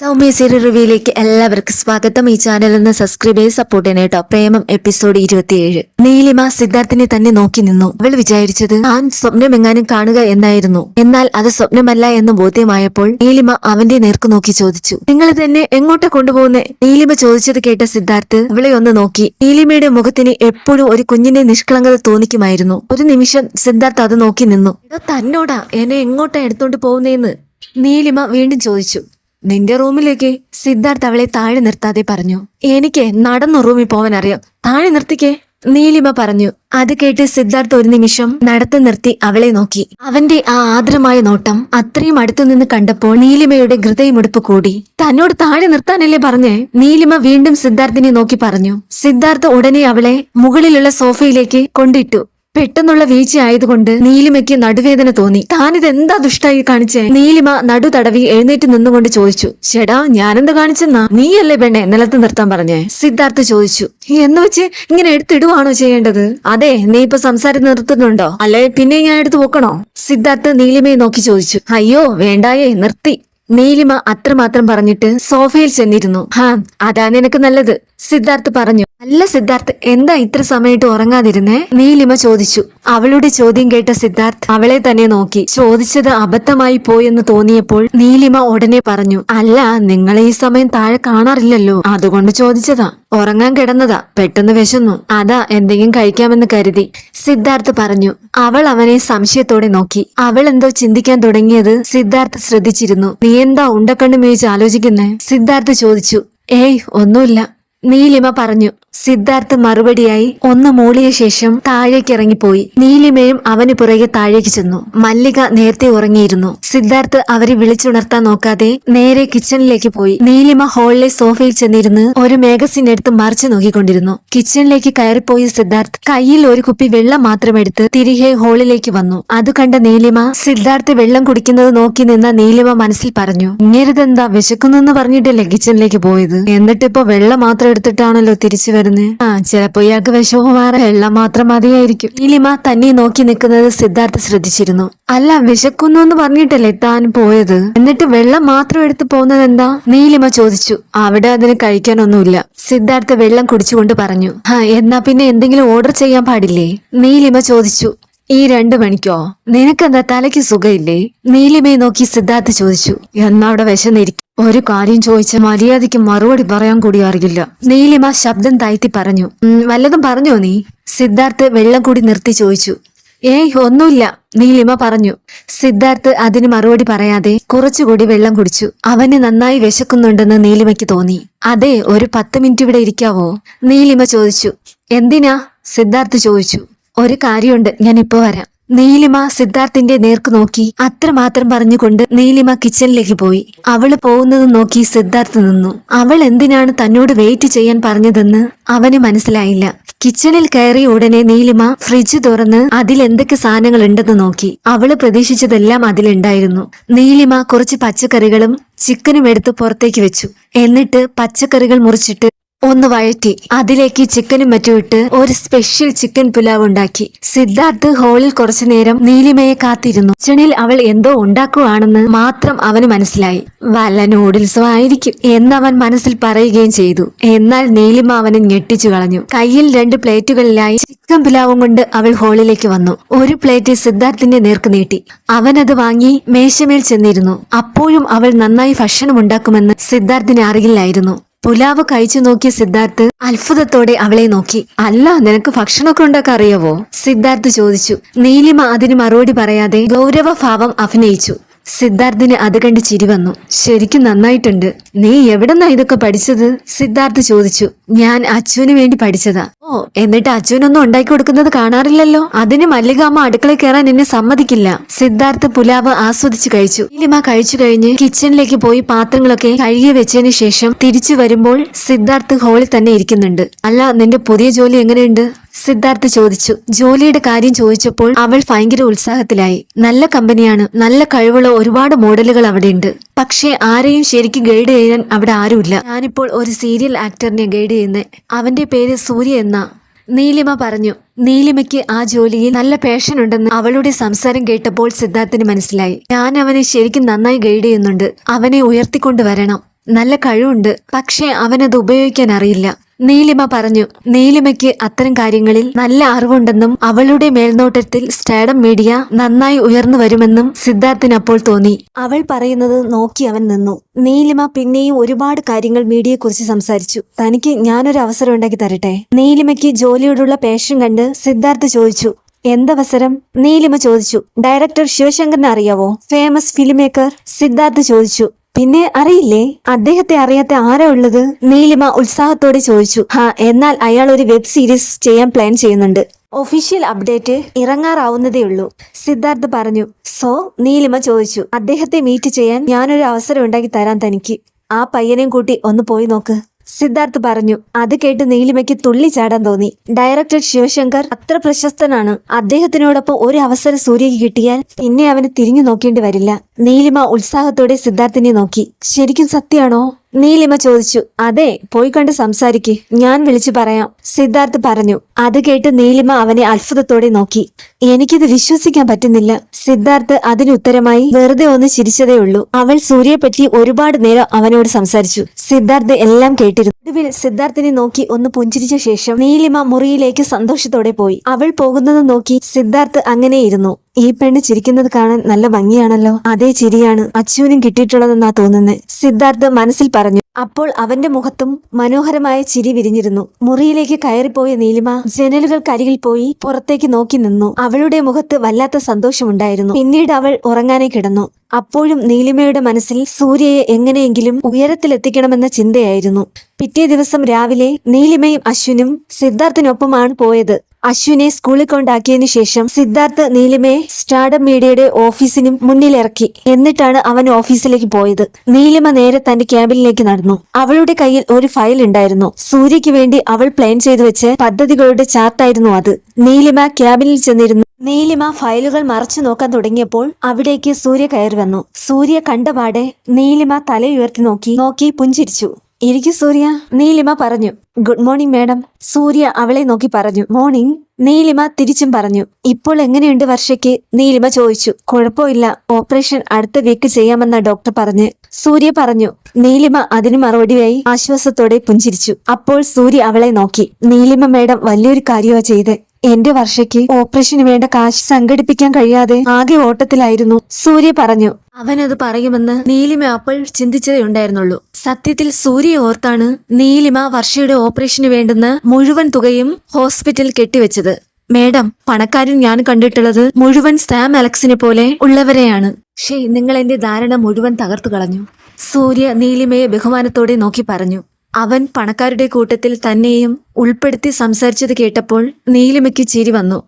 Soumya Serie റിവ്യൂയിലേക്ക് എല്ലാവർക്കും സ്വാഗതം. ഈ ചാനൽ ഒന്ന് സബ്സ്ക്രൈബ് ചെയ്ത് സപ്പോർട്ട് ചെയ്യണം കേട്ടോ പ്രേമം എപ്പിസോഡ് ഇരുപത്തിയേഴ്. നീലിമ സിദ്ധാർത്ഥിനെ തന്നെ നോക്കി നിന്നു. അവൾ വിചാരിച്ചത് താൻ സ്വപ്നം എങ്ങാനും കാണുക എന്നായിരുന്നു. എന്നാൽ അത് സ്വപ്നമല്ല എന്ന് ബോധ്യമായപ്പോൾ നീലിമ അവന്റെ നേർക്ക് നോക്കി ചോദിച്ചു. നിങ്ങൾ തന്നെ എങ്ങോട്ട് കൊണ്ടുപോകുന്നേ? നീലിമ ചോദിച്ചത് കേട്ട സിദ്ധാർത്ഥ് അവളെ ഒന്ന് നോക്കി. നീലിമയുടെ മുഖത്തിന് എപ്പോഴും ഒരു കുഞ്ഞിന്റെ നിഷ്കളങ്കത തോന്നിക്കുമായിരുന്നു. ഒരു നിമിഷം സിദ്ധാർത്ഥ് അത് നോക്കി നിന്നു. "എടോ, തന്നോടാ. എന്നെ എങ്ങോട്ടാ എടുത്തോണ്ട് പോകുന്നേന്ന്? നീലിമ വീണ്ടും ചോദിച്ചു. നിന്റെ റൂമിലേക്ക് സിദ്ധാർത്ഥ് അവളെ താഴെ നിർത്താതെ പറഞ്ഞു എനിക്ക് നടന്നു റൂമിൽ പോവാൻ അറിയാം. താഴെ നിർത്തിക്കേ. നീലിമ പറഞ്ഞു അത് കേട്ട് സിദ്ധാർത്ഥ് ഒരു നിമിഷം നടത്തി നിർത്തി അവളെ നോക്കി. അവന്റെ ആ ആദരമായ നോട്ടം അത്രയും അടുത്തു നിന്ന് കണ്ടപ്പോൾ നീലിമയുടെ ഹൃദയമുടുപ്പ് കൂടി. തന്നോട് താഴെ നിർത്താനല്ലേ പറഞ്ഞേ? നീലിമ വീണ്ടും സിദ്ധാർത്ഥിനെ നോക്കി പറഞ്ഞു. സിദ്ധാർത്ഥ് ഉടനെ അവളെ മുകളിലുള്ള സോഫയിലേക്ക് കൊണ്ടിട്ടു. പെട്ടെന്നുള്ള വീഴ്ച ആയതുകൊണ്ട് നീലിമയ്ക്ക് നടുവേദന തോന്നി. താനിത് എന്താ ദുഷ്ടായി കാണിച്ചേ? നീലിമ നടു തടവി എഴുന്നേറ്റ് നിന്നുകൊണ്ട് ചോദിച്ചു ചേടാ ഞാനെന്ത് കാണിച്ചെന്നാ? നീയല്ലേ പെണ്ണെ നിലത്ത് നിർത്താൻ പറഞ്ഞേ? സിദ്ധാർത്ഥ് ചോദിച്ചു എന്ന് വെച്ച് ഇങ്ങനെ എടുത്തിടുവാണോ ചെയ്യേണ്ടത്? അതെ നീ ഇപ്പൊ സംസാരം നിർത്തുന്നുണ്ടോ? അല്ലെ പിന്നെ ഞാൻ എടുത്തു പോക്കണോ? സിദ്ധാർത്ഥ് നീലിമയെ നോക്കി ചോദിച്ചു അയ്യോ വേണ്ടായേ നിർത്തി. നീലിമ അത്രമാത്രം പറഞ്ഞിട്ട് സോഫയിൽ ചെന്നിരുന്നു ഹാ അതാ നിനക്ക് നല്ലത് സിദ്ധാർത്ഥ് പറഞ്ഞു. അല്ല സിദ്ധാർത്ഥ് എന്താ ഇത്ര സമയത്ത് ഉറങ്ങാതിരുന്നേ? നീലിമ ചോദിച്ചു. അവളുടെ ചോദ്യം കേട്ട സിദ്ധാർത്ഥ് അവളെ തന്നെ നോക്കി. ചോദിച്ചത് അബദ്ധമായി പോയെന്ന് തോന്നിയപ്പോൾ നീലിമ ഉടനെ പറഞ്ഞു അല്ല നിങ്ങളെ ഈ സമയം താഴെ കാണാറില്ലല്ലോ. അതുകൊണ്ട് ചോദിച്ചതാ. ഉറങ്ങാൻ കിടന്നതാ. പെട്ടെന്ന് വിശന്നു. അതാ എന്തെങ്കിലും കഴിക്കാമെന്ന് കരുതി. സിദ്ധാർത്ഥ് പറഞ്ഞു അവൾ അവനെ സംശയത്തോടെ നോക്കി. അവൾ എന്തോ ചിന്തിക്കാൻ തുടങ്ങിയത്? സിദ്ധാർത്ഥ് ശ്രദ്ധിച്ചിരുന്നു. നീ എന്താ ഉണ്ടക്കണ്ണു മേയിച്ച് ആലോചിക്കുന്നേ? സിദ്ധാർത്ഥ് ചോദിച്ചു ഏയ് ഒന്നുമില്ല. നീലിമ പറഞ്ഞു സിദ്ധാർത്ഥ് മറുപടിയായി ഒന്ന് മൂളിയ ശേഷം താഴേക്ക് ഇറങ്ങിപ്പോയി നീലിമയും അവന് പുറകെ താഴേക്ക് ചെന്നു. മല്ലിക നേരത്തെ ഉറങ്ങിയിരുന്നു. സിദ്ധാർത്ഥ് അവരെ വിളിച്ചുണർത്താൻ നോക്കാതെ നേരെ കിച്ചണിലേക്ക് പോയി. നീലിമ ഹോളിലെ സോഫയിൽ ചെന്നിരുന്ന് ഒരു മാഗസിൻ എടുത്ത് മറിച്ചു നോക്കിക്കൊണ്ടിരുന്നു. കിച്ചണിലേക്ക് കയറിപ്പോയ സിദ്ധാർത്ഥ് കയ്യിൽ ഒരു കുപ്പി വെള്ളം മാത്രം എടുത്ത് തിരികെ ഹോളിലേക്ക് വന്നു. അത് കണ്ട നീലിമ സിദ്ധാർത്ഥ് വെള്ളം കുടിക്കുന്നത് നോക്കി നിന്ന നീലിമ മനസ്സിൽ പറഞ്ഞു ഇങ്ങേരിതെന്താ വിശക്കുന്നെന്ന് പറഞ്ഞിട്ടല്ലേ കിച്ചണിലേക്ക് പോയത്? എന്നിട്ടിപ്പോ വെള്ളം മാത്രം എടുത്തിട്ടാണല്ലോ തിരിച്ചു വരുന്നത് ആ ചിലപ്പോ ഇയാൾക്ക് വിഷമം മാറാൻ വെള്ളം മാത്രം മതിയായിരിക്കും. നീലിമ തന്നെ നോക്കി നിൽക്കുന്നത് സിദ്ധാർത്ഥ ശ്രദ്ധിച്ചിരുന്നു. അല്ല വിശക്കുന്നു എന്ന് പറഞ്ഞിട്ടല്ലേ താൻ പോയത്? എന്നിട്ട് വെള്ളം മാത്രം എടുത്തു പോകുന്നത് എന്താ? നീലിമ ചോദിച്ചു. അവിടെ അതിന് കഴിക്കാനൊന്നുമില്ല. സിദ്ധാർത്ഥ വെള്ളം കുടിച്ചുകൊണ്ട് പറഞ്ഞു. ആ എന്നാ പിന്നെ എന്തെങ്കിലും ഓർഡർ ചെയ്യാൻ പാടില്ലേ? നീലിമ ചോദിച്ചു. ഈ രണ്ടു മണിക്കോ? നിനക്കെന്താ തലയ്ക്ക് സുഖയില്ലേ നീലിമയെ നോക്കി സിദ്ധാർത്ഥ ചോദിച്ചു. എന്നാ അവിടെ വിശന്നിരിക്കും ഒരു കാര്യം ചോദിച്ച മര്യാദയ്ക്ക് മറുപടി പറയാൻ കൂടി അറിയില്ല. നീലിമ ശബ്ദം താഴ്ത്തി പറഞ്ഞു. "ഉം, വല്ലതും പറഞ്ഞോ നീ? സിദ്ധാർത്ഥ് വെള്ളം കൂടി നിർത്തി ചോദിച്ചു. ഏയ് ഒന്നുമില്ല നീലിമ പറഞ്ഞു. സിദ്ധാർത്ഥ് അതിന് മറുപടി പറയാതെ കുറച്ചുകൂടി വെള്ളം കുടിച്ചു. അവന് നന്നായി വിശക്കുന്നുണ്ടെന്ന് നീലിമയ്ക്ക് തോന്നി. അതെ ഒരു പത്ത് മിനിറ്റ് ഇവിടെ ഇരിക്കാവോ? നീലിമ ചോദിച്ചു. എന്തിനാ? സിദ്ധാർത്ഥ് ചോദിച്ചു. ഒരു കാര്യമുണ്ട് ഞാൻ ഇപ്പോ വരാം. നീലിമ സിദ്ധാർത്ഥിന്റെ നേർക്ക് നോക്കി അത്രമാത്രം പറഞ്ഞുകൊണ്ട് നീലിമ കിച്ചണിലേക്ക് പോയി. അവൾ പോകുന്നത് നോക്കി സിദ്ധാർത്ഥ് നിന്നു. അവൾ എന്തിനാണ് തന്നോട് വെയിറ്റ് ചെയ്യാൻ പറഞ്ഞതെന്ന് അവന് മനസ്സിലായില്ല. കിച്ചണിൽ കയറിയ ഉടനെ നീലിമ ഫ്രിഡ്ജ് തുറന്ന് അതിൽ എന്തൊക്കെ സാധനങ്ങൾ ഉണ്ടെന്ന് നോക്കി. അവൾ പ്രതീക്ഷിച്ചതെല്ലാം അതിലുണ്ടായിരുന്നു. നീലിമ കുറച്ച് പച്ചക്കറികളും ചിക്കനും എടുത്ത് പുറത്തേക്ക് വെച്ചു. എന്നിട്ട് പച്ചക്കറികൾ മുറിച്ചിട്ട് ഒന്ന് വഴറ്റി. അതിലേക്ക് ചിക്കനും മറ്റും ഇട്ട് ഒരു സ്പെഷ്യൽ ചിക്കൻ പുലാവ് ഉണ്ടാക്കി. സിദ്ധാർത്ഥ് ഹോളിൽ കുറച്ചു നേരം നീലിമയെ കാത്തിരുന്നു. കിച്ചണിൽ അവൾ എന്തോ ഉണ്ടാക്കുവാണെന്ന് മാത്രം അവന് മനസ്സിലായി. വല്ല നൂഡിൽസും ആയിരിക്കും എന്നവൻ മനസ്സിൽ പറയുകയും ചെയ്തു. എന്നാൽ നീലിമ അവനെ ഞെട്ടിച്ചു കളഞ്ഞു. കയ്യിൽ രണ്ട് പ്ലേറ്റുകളിലായി ചിക്കൻ പുലാവും കൊണ്ട് അവൾ ഹോളിലേക്ക് വന്നു. ഒരു പ്ലേറ്റ് സിദ്ധാർത്ഥിന്റെ നേർക്ക് നീട്ടി. അവനത് വാങ്ങി മേശമേൽ ചെന്നിരുന്നു. അപ്പോഴും അവൾ നന്നായി ഭക്ഷണം ഉണ്ടാക്കുമെന്ന് സിദ്ധാർത്ഥിന് അറിയില്ലായിരുന്നു. പുലാവ് കഴിച്ചു നോക്കിയ സിദ്ധാർത്ഥ് അത്ഭുതത്തോടെ അവളെ നോക്കി. അല്ല നിനക്ക് ഭക്ഷണമൊക്കെ ഉണ്ടാക്കാൻ അറിയാവോ? സിദ്ധാർത്ഥ് ചോദിച്ചു. നീലിമ അതിന് മറുപടി പറയാതെ ഗൗരവഭാവം അഭിനയിച്ചു. സിദ്ധാർത്ഥിന് അത് കണ്ട് ചിരി വന്നു. ശരിക്കും നന്നായിട്ടുണ്ട്. നീ എവിടെന്നാ ഇതൊക്കെ പഠിച്ചത്? സിദ്ധാർത്ഥ് ചോദിച്ചു. ഞാൻ അച്ഛനു വേണ്ടി പഠിച്ചതാ. ഓ എന്നിട്ട് അച്ഛനൊന്നും ഉണ്ടാക്കി കൊടുക്കുന്നത് കാണാറില്ലല്ലോ? അതിന് മല്ലികാമ്മ അടുക്കളയിൽ കയറാൻ എന്നെ സമ്മതിക്കില്ല. സിദ്ധാർത്ഥ് പുലാവ് ആസ്വദിച്ചു കഴിച്ചു. നീലിമ കഴിച്ചു കഴിഞ്ഞ് കിച്ചണിലേക്ക് പോയി പാത്രങ്ങളൊക്കെ കഴുകി വെച്ചതിന് ശേഷം തിരിച്ചു വരുമ്പോൾ സിദ്ധാർത്ഥ് ഹോളിൽ തന്നെ ഇരിക്കുന്നുണ്ട്. അല്ല നിന്റെ പുതിയ ജോലി എങ്ങനെയുണ്ട്? സിദ്ധാർത്ഥ് ചോദിച്ചു. ജോലിയുടെ കാര്യം ചോദിച്ചപ്പോൾ അവൾ ഭയങ്കര ഉത്സാഹത്തിലായി. നല്ല കമ്പനിയാണ് നല്ല കഴിവുള്ള ഒരുപാട് മോഡലുകൾ അവിടെയുണ്ട്. പക്ഷേ ആരെയും ശരിക്കും ഗൈഡ് ചെയ്യാൻ അവിടെ ആരുമില്ല. ഞാനിപ്പോൾ ഒരു സീരിയൽ ആക്ടറിനെ ഗൈഡ് ചെയ്യുന്നേ. അവന്റെ പേര് സൂര്യ എന്ന. നീലിമ പറഞ്ഞു. നീലിമയ്ക്ക് ആ ജോലിയിൽ നല്ല പാഷൻ ഉണ്ടെന്ന് അവളുടെ സംസാരം കേട്ടപ്പോൾ സിദ്ധാർത്ഥിന് മനസ്സിലായി. ഞാൻ അവനെ ശരിക്കും നന്നായി ഗൈഡ് ചെയ്യുന്നുണ്ട്. അവനെ ഉയർത്തിക്കൊണ്ടുവരണം. നല്ല കഴിവുണ്ട്. പക്ഷേ അവനത് ഉപയോഗിക്കാൻ അറിയില്ല. നീലിമ പറഞ്ഞു നീലിമയ്ക്ക് അത്തരം കാര്യങ്ങളിൽ നല്ല അറിവുണ്ടെന്നും അവളുടെ മേൽനോട്ടത്തിൽ സ്റ്റാഡം മീഡിയ നന്നായി ഉയർന്നു വരുമെന്നും സിദ്ധാർത്ഥിന് അപ്പോൾ തോന്നി. അവൾ പറയുന്നത് നോക്കി അവൻ നിന്നു. നീലിമ പിന്നെയും ഒരുപാട് കാര്യങ്ങൾ മീഡിയയെക്കുറിച്ച് സംസാരിച്ചു. തനിക്ക് ഞാനൊരു അവസരം ഉണ്ടാക്കി തരട്ടെ? നീലിമയ്ക്ക് ജോലിയോടുള്ള പേഷൻ കണ്ട് സിദ്ധാർത്ഥ് ചോദിച്ചു എന്തവസരം നീലിമ ചോദിച്ചു ഡയറക്ടർ ശിവശങ്കറിനെ അറിയാവോ? ഫേമസ് ഫിലിം മേക്കർ സിദ്ധാർത്ഥ് ചോദിച്ചു പിന്നെ അറിയില്ലേ? അദ്ദേഹത്തെ അറിയാത്ത ആരാ ഉള്ളത്? നീലിമ ഉത്സാഹത്തോടെ ചോദിച്ചു. ഹാ എന്നാൽ അയാൾ ഒരു വെബ് സീരീസ് ചെയ്യാൻ പ്ലാൻ ചെയ്യുന്നുണ്ട്. ഒഫീഷ്യൽ അപ്ഡേറ്റ് ഇറങ്ങാറാവുന്നതേ ഉള്ളൂ. സിദ്ധാർത്ഥ് പറഞ്ഞു. സോ നീലിമ ചോദിച്ചു. അദ്ദേഹത്തെ മീറ്റ് ചെയ്യാൻ ഞാനൊരു അവസരം ഉണ്ടാക്കി തരാൻ തനിക്ക്. ആ പയ്യനെയും കൂട്ടി ഒന്ന് പോയി നോക്ക്. സിദ്ധാർത്ഥ് പറഞ്ഞു അത് കേട്ട് നീലിമയ്ക്ക് തുള്ളി ചാടാൻ തോന്നി. ഡയറക്ടർ ശിവശങ്കർ അത്ര പ്രശസ്തനാണ്. അദ്ദേഹത്തിനോടൊപ്പം ഒരു അവസരം സൂര്യക്ക് കിട്ടിയാൽ പിന്നെ അവന് തിരിഞ്ഞു നോക്കേണ്ടി വരില്ല. നീലിമ ഉത്സാഹത്തോടെ സിദ്ധാർത്ഥിനെ നോക്കി. ശരിക്കും സത്യാണോ നീലിമ ചോദിച്ചു അതെ പോയി കണ്ട് സംസാരിക്ക്. ഞാൻ വിളിച്ചു പറയാം. സിദ്ധാർത്ഥ് പറഞ്ഞു അത് കേട്ട് നീലിമ അവനെ അത്ഭുതത്തോടെ നോക്കി. എനിക്കിത് വിശ്വസിക്കാൻ പറ്റുന്നില്ല. സിദ്ധാർത്ഥ് അതിനുത്തരമായി വെറുതെ ഒന്ന് ചിരിച്ചതേ ഉള്ളൂ അവൾ സൂര്യയെ പറ്റി ഒരുപാട് നേരം അവനോട് സംസാരിച്ചു. സിദ്ധാർത്ഥ് എല്ലാം കേട്ടിരുന്നു. ഒടുവിൽ സിദ്ധാർത്ഥിനെ നോക്കി ഒന്ന് പുഞ്ചിരിച്ച ശേഷം നീലിമ മുറിയിലേക്ക് സന്തോഷത്തോടെ പോയി. അവൾ പോകുന്നത് നോക്കി സിദ്ധാർത്ഥ് അങ്ങനെയിരുന്നു. ഈ പെണ്ണ് ചിരിക്കുന്നത് കാണാൻ നല്ല ഭംഗിയാണല്ലോ. അതേ ചിരിയാണ് അച്ചുവിനും കിട്ടിയിട്ടുള്ളതെന്നാ തോന്നുന്നത് സിദ്ധാർത്ഥ് മനസ്സിൽ പറഞ്ഞു. അപ്പോൾ അവന്റെ മുഖത്തും മനോഹരമായ ചിരി വിരിഞ്ഞിരുന്നു. മുറിയിലേക്ക് കയറിപ്പോയ നീലിമ ജനലുകൾക്കരികിൽ പോയി പുറത്തേക്ക് നോക്കി നിന്നു. അവളുടെ മുഖത്ത് വല്ലാത്ത സന്തോഷമുണ്ടായിരുന്നു. പിന്നീട് അവൾ ഉറങ്ങാനേ കിടന്നു. അപ്പോഴും നീലിമയുടെ മനസ്സിൽ സൂര്യയെ എങ്ങനെയെങ്കിലും ഉയരത്തിലെത്തിക്കണമെന്ന ചിന്തയായിരുന്നു. പിറ്റേ ദിവസം രാവിലെ നീലിമയും അശ്വിനും സിദ്ധാർത്ഥിനൊപ്പമാണ് പോയത്. അശ്വിനെ സ്കൂളിൽ കൊണ്ടാക്കിയതിനു ശേഷം സിദ്ധാർത്ഥ് നീലിമയെ സ്റ്റാർഡം മീഡിയയുടെ ഓഫീസിനും മുന്നിലിറക്കി. എന്നിട്ടാണ് അവൻ ഓഫീസിലേക്ക് പോയത്. നീലിമ നേരെ തന്റെ ക്യാബിനിലേക്ക് നടന്നു. അവളുടെ കയ്യിൽ ഒരു ഫയൽ ഉണ്ടായിരുന്നു. സൂര്യയ്ക്ക് വേണ്ടി അവൾ പ്ലാൻ ചെയ്തു വെച്ച് പദ്ധതികളുടെ ചാർട്ടായിരുന്നു അത്. നീലിമ ക്യാബിനിൽ ചെന്നിരുന്നു. നീലിമ ഫയലുകൾ മറച്ചു നോക്കാൻ തുടങ്ങിയപ്പോൾ അവിടേക്ക് സൂര്യ കയറി വന്നു. സൂര്യ കണ്ടപാടെ നീലിമ തലയുയർത്തി നോക്കി നോക്കി പുഞ്ചിരിച്ചു. ഇരിക്കു സൂര്യ. നീലിമ പറഞ്ഞു. Good morning madam. സൂര്യ അവളെ നോക്കി പറഞ്ഞു. മോർണിംഗ്. നീലിമ തിരിച്ചും പറഞ്ഞു. ഇപ്പോൾ എങ്ങനെയുണ്ട് വർഷയ്ക്ക്? നീലിമ ചോദിച്ചു. കുഴപ്പമില്ല. ഓപ്പറേഷൻ അടുത്ത വീക്ക് ചെയ്യാമെന്ന ഡോക്ടർ പറഞ്ഞ്. സൂര്യ പറഞ്ഞു. നീലിമ അതിന് മറുപടിയായി ആശ്വാസത്തോടെ പുഞ്ചിരിച്ചു. അപ്പോൾ സൂര്യ അവളെ നോക്കി. നീലിമ മാഡം വലിയൊരു കാര്യമാ ചെയ്ത്. എന്റെ വർഷയ്ക്ക് ഓപ്പറേഷന് വേണ്ട കാശ് സംഘടിപ്പിക്കാൻ കഴിയാതെ ആകെ ഓട്ടത്തിലായിരുന്നു. സൂര്യ പറഞ്ഞു. അവനത് പറയുമെന്ന് നീലിമ അപ്പോൾ ചിന്തിച്ചതേ ഉണ്ടായിരുന്നുള്ളൂ. സത്യത്തിൽ സൂര്യ ഓർത്താണ് നീലിമ വർഷയുടെ ഓപ്പറേഷന് വേണ്ടുന്ന മുഴുവൻ തുകയും ഹോസ്പിറ്റൽ കെട്ടിവെച്ചത്. മേഡം പണക്കാരൻ ഞാൻ കണ്ടിട്ടുള്ളത് മുഴുവൻ സാം അലക്സിനെ പോലെ ഉള്ളവരെയാണ്. ഷേ നിങ്ങൾ എന്റെ ധാരണ മുഴുവൻ തകർത്തു കളഞ്ഞു. സൂര്യ നീലിമയെ ബഹുമാനത്തോടെ നോക്കി പറഞ്ഞു. അവൻ പണക്കാരുടെ കൂട്ടത്തിൽ തന്നെയും ഉൾപ്പെടുത്തി സംസാരിച്ചത് കേട്ടപ്പോൾ നീലിമയ്ക്ക് ചിരി വന്നു.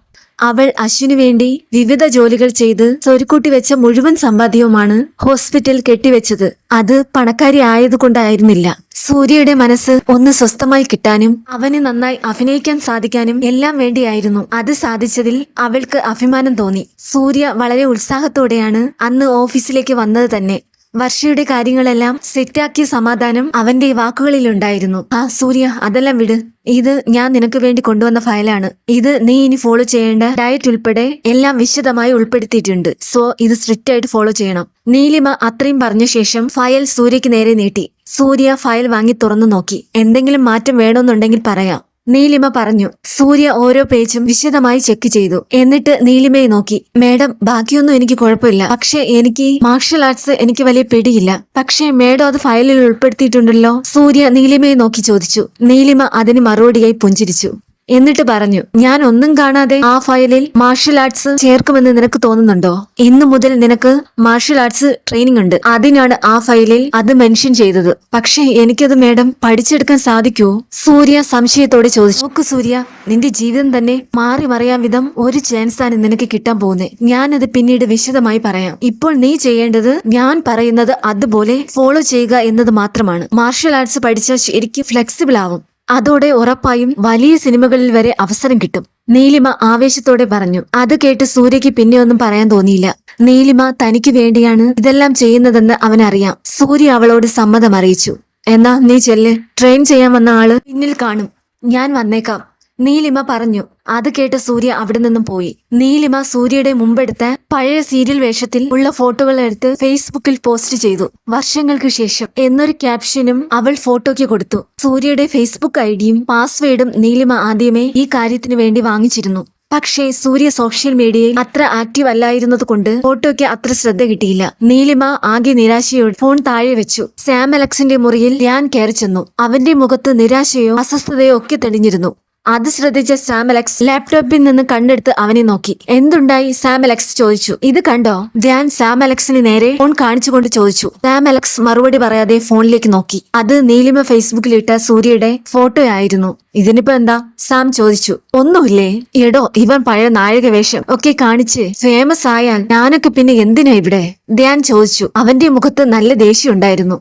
അവൾ അശ്വിനു വേണ്ടി വിവിധ ജോലികൾ ചെയ്ത് സ്വരുക്കൂട്ടി വെച്ച മുഴുവൻ സമ്പാദ്യവുമാണ് ഹോസ്പിറ്റൽ കെട്ടിവെച്ചത്. അത് പണക്കാരി ആയതുകൊണ്ടായിരുന്നില്ല. സൂര്യയുടെ മനസ്സ് ഒന്ന് സ്വസ്ഥമായി കിട്ടാനും അവന് നന്നായി അഭിനയിക്കാൻ സാധിക്കാനും എല്ലാം വേണ്ടിയായിരുന്നു. അത് സാധിച്ചതിൽ അവൾക്ക് അഭിമാനം തോന്നി. സൂര്യ വളരെ ഉത്സാഹത്തോടെയാണ് അന്ന് ഓഫീസിലേക്ക് വന്നത് തന്നെ. വർഷയുടെ കാര്യങ്ങളെല്ലാം സെറ്റാക്കിയ സമാധാനം അവന്റെ വാക്കുകളിൽ ഉണ്ടായിരുന്നു ആ സൂര്യ അതെല്ലാം വിട്. ഇത് ഞാൻ നിനക്ക് വേണ്ടി കൊണ്ടുവന്ന ഫയലാണ്. ഇത് നീ ഇനി ഫോളോ ചെയ്യേണ്ട ഡയറ്റ് ഉൾപ്പെടെ എല്ലാം വിശദമായി ഉൾപ്പെടുത്തിയിട്ടുണ്ട്. സോ ഇത് സ്ട്രിക്റ്റ് ആയിട്ട് ഫോളോ ചെയ്യണം. നീലിമ അത്രയും പറഞ്ഞ ശേഷം ഫയൽ സൂര്യക്ക് നേരെ നീട്ടി. സൂര്യ ഫയൽ വാങ്ങി തുറന്നു നോക്കി. എന്തെങ്കിലും മാറ്റം വേണമെന്നുണ്ടെങ്കിൽ പറയാം. നീലിമ പറഞ്ഞു സൂര്യ ഓരോ പേജും വിശദമായി ചെക്ക് ചെയ്തു. എന്നിട്ട് നീലിമയെ നോക്കി മേഡം ബാക്കിയൊന്നും എനിക്ക് കുഴപ്പമില്ല. പക്ഷെ എനിക്ക് മാർഷൽ ആർട്സ് എനിക്ക് വലിയ പിടിയില്ല. പക്ഷെ മേഡം അത് ഫയലിൽ ഉൾപ്പെടുത്തിയിട്ടുണ്ടല്ലോ? സൂര്യ നീലിമയെ നോക്കി ചോദിച്ചു. നീലിമ അതിന് മറുപടിയായി പുഞ്ചിരിച്ചു. എന്നിട്ട് പറഞ്ഞു ഞാൻ ഒന്നും കാണാതെ ആ ഫയലിൽ മാർഷൽ ആർട്സ് ചേർക്കുമെന്ന് നിനക്ക് തോന്നുന്നുണ്ടോ? ഇന്നു മുതൽ നിനക്ക് മാർഷൽ ആർട്സ് ട്രെയിനിങ് ഉണ്ട്. അതിനാണ് ആ ഫയലിൽ അത് മെൻഷൻ ചെയ്തത്. പക്ഷേ എനിക്കത് മേഡം പഠിച്ചെടുക്കാൻ സാധിക്കുമോ സൂര്യ സംശയത്തോടെ ചോദിച്ചു നോക്ക് സൂര്യ നിന്റെ ജീവിതം തന്നെ മാറി മറിയാൻ വിധം ഒരു ചാൻസ് ആണ് നിനക്ക് കിട്ടാൻ പോകുന്നത് ഞാനത് പിന്നീട് വിശദമായി പറയാം. ഇപ്പോൾ നീ ചെയ്യേണ്ടത് ഞാൻ പറയുന്നത് അതുപോലെ ഫോളോ ചെയ്യുക എന്നത് മാത്രമാണ്. മാർഷൽ ആർട്സ് പഠിച്ചാൽ ശരിക്കും ഫ്ലെക്സിബിൾ ആവും. അതോടെ ഉറപ്പായും വലിയ സിനിമകളിൽ വരെ അവസരം കിട്ടും. നീലിമ ആവേശത്തോടെ പറഞ്ഞു അത് കേട്ട് സൂര്യയ്ക്ക് പിന്നെ ഒന്നും പറയാൻ തോന്നിയില്ല. നീലിമ തനിക്ക് വേണ്ടിയാണ് ഇതെല്ലാം ചെയ്യുന്നതെന്ന് അവനറിയാം സൂര്യ അവളോട് സമ്മതം അറിയിച്ചു. എന്നാ നീ ചെല്ല്. ട്രെയിൻ ചെയ്യാൻ വന്ന ആൾ പിന്നിൽ കാണും. ഞാൻ വന്നേക്കാം. നീലിമ പറഞ്ഞു അത് കേട്ട് സൂര്യ അവിടെ നിന്നും പോയി. നീലിമ സൂര്യയുടെ മുമ്പെടുത്ത പഴയ സീരിയൽ വേഷത്തിൽ ഉള്ള ഫോട്ടോകൾ എടുത്ത് ഫേസ്ബുക്കിൽ പോസ്റ്റ് ചെയ്തു. വർഷങ്ങൾക്ക് ശേഷം എന്നൊരു ക്യാപ്ഷനും അവൾ ഫോട്ടോയ്ക്ക് കൊടുത്തു. സൂര്യയുടെ ഫേസ്ബുക്ക് ഐഡിയും പാസ്വേഡും നീലിമ ആദ്യമേ ഈ കാര്യത്തിന് വേണ്ടി വാങ്ങിച്ചിരുന്നു. പക്ഷേ സൂര്യ സോഷ്യൽ മീഡിയയിൽ അത്ര ആക്റ്റീവ് അല്ലായിരുന്നത് കൊണ്ട് ഫോട്ടോയ്ക്ക് അത്ര ശ്രദ്ധ കിട്ടിയില്ല. നീലിമ ആകെ നിരാശയോട് ഫോൺ താഴെ വെച്ചു. സാം അലക്സിന്റെ മുറിയിൽ ഞാൻ കയറി ചെന്നു അവന്റെ മുഖത്ത് നിരാശയോ അസ്വസ്ഥതയോ ഒക്കെ തെളിഞ്ഞിരുന്നു. അത് ശ്രദ്ധിച്ച സാമലക്സ് ലാപ്ടോപ്പിൽ നിന്ന് കണ്ടെടുത്ത് അവനെ നോക്കി. എന്തുണ്ടായി? സാമലക്സ് ചോദിച്ചു. ഇത് കണ്ടോ? ധ്യാൻ സാമലക്സിന് നേരെ ഫോൺ കാണിച്ചുകൊണ്ട് ചോദിച്ചു. സാമലക്സ് മറുപടി പറയാതെ ഫോണിലേക്ക് നോക്കി. അത് നീലിമ ഫേസ്ബുക്കിൽ ഇട്ട സൂര്യയുടെ ഫോട്ടോ ആയിരുന്നു. ഇതിനിപ്പോ എന്താ? സാം ചോദിച്ചു. ഒന്നുമില്ലേ? എടോ ഇവൻ പഴയ നാഴിക വേഷം ഒക്കെ കാണിച്ച് ഫേമസ് ആയാൽ ഞാനൊക്കെ പിന്നെ എന്തിനാ ഇവിടെ? ധ്യാൻ ചോദിച്ചു. അവന്റെ മുഖത്ത് നല്ല ദേഷ്യമുണ്ടായിരുന്നു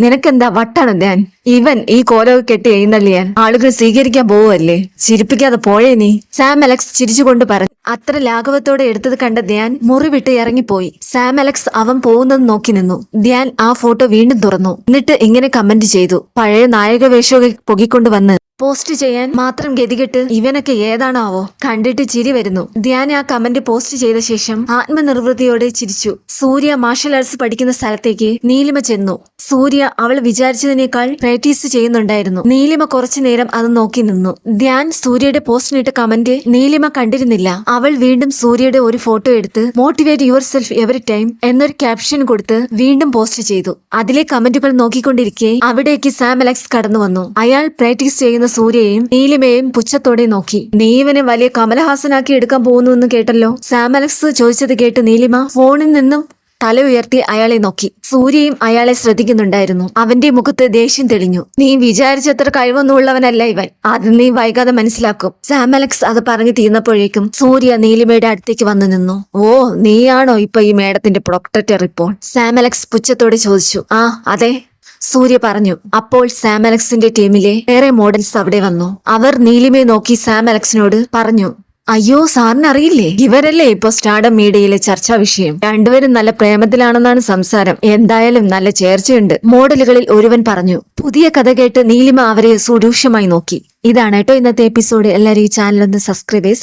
നിനക്കെന്താ വട്ടാണ് ധ്യാൻ? ഇവൻ ഈ കോലൊക്കെ കെട്ടി എഴുന്നള്ളിയാൽ ആളുകൾ സ്വീകരിക്കാൻ പോവല്ലേ ചിരിപ്പിക്കാതെ പോയേ നീ. സാം അലക്സ് ചിരിച്ചുകൊണ്ട് പറഞ്ഞു. അത്ര ലാഘവത്തോടെ എടുത്തത് കണ്ട ധ്യാൻ മുറിവിട്ട് ഇറങ്ങിപ്പോയി. സാം അലക്സ് അവൻ പോകുന്നത് നോക്കി നിന്നു. ധ്യാൻ ആ ഫോട്ടോ വീണ്ടും തുറന്നു. എന്നിട്ട് ഇങ്ങനെ കമന്റ് ചെയ്തു. പഴയ നായക വേഷമൊക്കെ പൊക്കിക്കൊണ്ട് വന്ന് പോസ്റ്റ് ചെയ്യാൻ മാത്രം ഗതികെട്ട് ഇവനൊക്കെ ഏതാണാവോ കണ്ടിട്ട് ചിരി വരുന്നു. ധ്യാൻ ആ കമന്റ് പോസ്റ്റ് ചെയ്ത ശേഷം ആത്മനിർവൃതിയോടെ ചിരിച്ചു. സൂര്യ മാർഷൽ ആർട്സ് പഠിക്കുന്ന സ്ഥലത്തേക്ക് നീലിമ ചെന്നു. സൂര്യ അവൾ വിചാരിച്ചതിനേക്കാൾ പ്രാക്ടീസ് ചെയ്യുന്നുണ്ടായിരുന്നു. നീലിമ കുറച്ചു നേരം അത് നോക്കി നിന്നു. ധ്യാൻ സൂര്യയുടെ പോസ്റ്റിനിട്ട കമന്റ് നീലിമ കണ്ടിരുന്നില്ല. അവൾ വീണ്ടും സൂര്യയുടെ ഒരു ഫോട്ടോ എടുത്ത് motivate yourself every time എന്നൊരു ക്യാപ്ഷൻ കൊടുത്ത് വീണ്ടും പോസ്റ്റ് ചെയ്തു. അതിലെ കമന്റുകൾ നോക്കിക്കൊണ്ടിരിക്കെ അവിടേക്ക് സാം അലക്സ് കടന്നു വന്നു. അയാൾ പ്രാക്ടീസ് ചെയ്യുന്ന സൂര്യയെയും നീലിമയും പുച്ഛത്തോടെ നോക്കി. നീ ഇവനെ വലിയ കമലഹാസനാക്കി എടുക്കാൻ പോകുന്നു എന്ന് കേട്ടല്ലോ? സാം അലക്സ് ചോദിച്ചത് കേട്ട് നീലിമ ഫോണിൽ നിന്നും തല ഉയർത്തി അയാളെ നോക്കി. സൂര്യയും അയാളെ ശ്രദ്ധിക്കുന്നുണ്ടായിരുന്നു. അവന്റെ മുഖത്ത് ദേഷ്യം തെളിഞ്ഞു. നീ വിചാരിച്ചത്ര കഴിവൊന്നുമുള്ളവനല്ല ഇവൻ. അത് നീ വൈകാതെ മനസ്സിലാക്കും. സാം അലക്സ് അത് പറഞ്ഞു തീർന്നപ്പോഴേക്കും സൂര്യ നീലിമയുടെ അടുത്തേക്ക് വന്നു നിന്നു. ഓ നീയാണോ ഇപ്പൊ ഈ മേഡത്തിന്റെ പ്രൊക്ടറ്റർ ഇപ്പോൾ? സാം അലക്സ് പുച്ഛത്തോടെ ചോദിച്ചു. ആ അതെ. സൂര്യ പറഞ്ഞു അപ്പോൾ സാം അലക്സിന്റെ ടീമിലെ വേറെ മോഡൽസ് അവിടെ വന്നു. അവർ നീലിമയെ നോക്കി സാം അലക്സിനോട് പറഞ്ഞു അയ്യോ സാറിന് അറിയില്ലേ ഇവരല്ലേ ഇപ്പൊ സ്റ്റാർഡം മീഡിയയിലെ ചർച്ചാ വിഷയം. രണ്ടുപേരും നല്ല പ്രേമത്തിലാണെന്നാണ് സംസാരം. എന്തായാലും നല്ല ചേർച്ചയുണ്ട്. മോഡലുകളിൽ ഒരുവൻ പറഞ്ഞു പുതിയ കഥ കേട്ട് നീലിമ അവരെ സുരൂക്ഷമായി നോക്കി. ഇതാണ് കേട്ടോ ഇന്നത്തെ എപ്പിസോഡ്. എല്ലാവരും ഈ ചാനൽ ഒന്ന് സബ്സ്ക്രൈബ് ചെയ്ത്